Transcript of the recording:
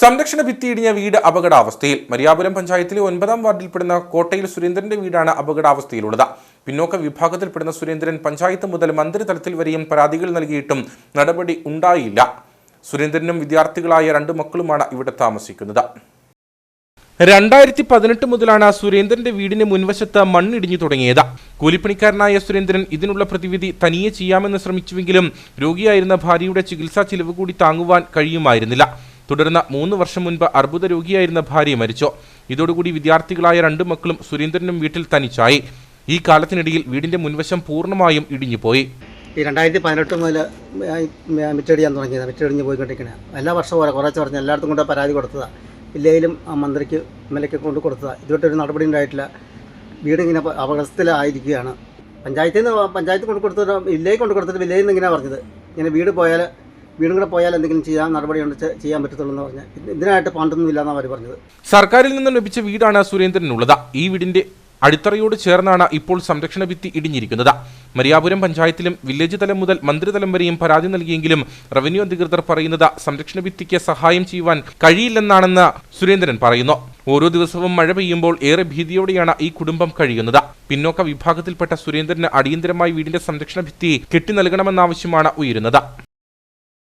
സംരക്ഷണ ഭിത്തിയിടിഞ്ഞ വീട് അപകടാവസ്ഥയിൽ. മരിയാപുരം പഞ്ചായത്തിലെ ഒൻപതാം വാർഡിൽപ്പെടുന്ന കോട്ടയിൽ സുരേന്ദ്രന്റെ വീടാണ് അപകടാവസ്ഥയിലുള്ളത്. പിന്നോക്ക വിഭാഗത്തിൽപ്പെടുന്ന സുരേന്ദ്രൻ പഞ്ചായത്ത് മുതൽ മന്ത്രിതലത്തിൽ വരെയും പരാതികൾ നൽകിയിട്ടും നടപടി ഉണ്ടായില്ല. സുരേന്ദ്രനും വിദ്യാർത്ഥികളായ രണ്ട് മക്കളുമാണ് ഇവിടെ താമസിക്കുന്നത്. രണ്ടായിരത്തി പതിനെട്ട് മുതലാണ് സുരേന്ദ്രന്റെ വീടിന് മുൻവശത്ത് മണ്ണിടിഞ്ഞു തുടങ്ങിയത്. കൂലിപ്പണിക്കാരനായ സുരേന്ദ്രൻ ഇതിനുള്ള പ്രതിവിധി തനിയെ ചെയ്യാമെന്ന് ശ്രമിച്ചുവെങ്കിലും രോഗിയായിരുന്ന ഭാര്യയുടെ ചികിത്സാ ചിലവ് കൂടി താങ്ങുവാൻ കഴിയുമായിരുന്നില്ല. തുടർന്ന് മൂന്ന് വർഷം മുൻപ് അർബുദ രോഗിയായിരുന്ന ഭാര്യ മരിച്ചു. ഇതോടുകൂടി വിദ്യാർത്ഥികളായ രണ്ടു മക്കളും സുരേന്ദ്രനും വീട്ടിൽ തനിച്ചായി. ഈ കാലത്തിനിടയിൽ വീടിന്റെ മുൻവശം പൂർണമായും ഇടിഞ്ഞുപോയി. ഈ രണ്ടായിരത്തി പതിനെട്ട് മുതൽ മിറ്റടിയാൻ തുടങ്ങിയത്. മിറ്റടിഞ്ഞ് പോയിക്കൊണ്ടിരിക്കണേ എല്ലാ വർഷവും ഓരോ കുറച്ച് പറഞ്ഞ് എല്ലായിടത്തും കൊണ്ട് പരാതി കൊടുത്തതാണ് ആ മന്ത്രിക്ക് എം എൽ എക്ക് കൊണ്ട് കൊടുത്തതാണ് ഇതുവരെ നടപടി ഉണ്ടായിട്ടില്ല. വീടിങ്ങനെ അപകടത്തിലായിരിക്കുകയാണ് പഞ്ചായത്തിൽ നിന്ന് പഞ്ചായത്ത് കൊണ്ട് കൊടുത്തിട്ട് വില്ലേജ് കൊണ്ട് കൊടുത്തിട്ട് വില്ലേജിൽ നിന്ന് ഇങ്ങനെ പറഞ്ഞത്. ഇങ്ങനെ വീട് പോയാൽ വീടും കൂടെ പോയാൽ എന്തെങ്കിലും ചെയ്യാൻ നടപടി ചെയ്യാൻ പറ്റത്തുള്ളൂ എന്ന് പറഞ്ഞാൽ ഇതിനായിട്ട് ഫണ്ടൊന്നും ഇല്ലാന്നാണ് അവർ പറഞ്ഞത്. സർക്കാരിൽ നിന്നും ലഭിച്ച വീടാണ് സുരേന്ദ്രനുള്ളത്. ഈ വീടിന്റെ അടിത്തറയോട് ചേർന്നാണ് ഇപ്പോൾ സംരക്ഷണ ഭിത്തി ഇടിഞ്ഞിരിക്കുന്നത്. മരിയാപുരം പഞ്ചായത്തിലും വില്ലേജ് തലം മുതൽ മന്ത്രിതലം വരെയും പരാതി നൽകിയെങ്കിലും റവന്യൂ അധികൃതർ പറയുന്നത് സംരക്ഷണ ഭിത്തിക്ക് സഹായം ചെയ്യുവാൻ കഴിയില്ലെന്നാണെന്ന് സുരേന്ദ്രൻ പറയുന്നു. ഓരോ ദിവസവും മഴ പെയ്യുമ്പോൾ ഏറെ ഭീതിയോടെയാണ് ഈ കുടുംബം കഴിയുന്നത്. പിന്നോക്ക വിഭാഗത്തിൽപ്പെട്ട സുരേന്ദ്രന് അടിയന്തരമായി വീടിന്റെ സംരക്ഷണ ഭിത്തി കെട്ടി നൽകണമെന്ന ആവശ്യമാണ് ഉയരുന്നത്.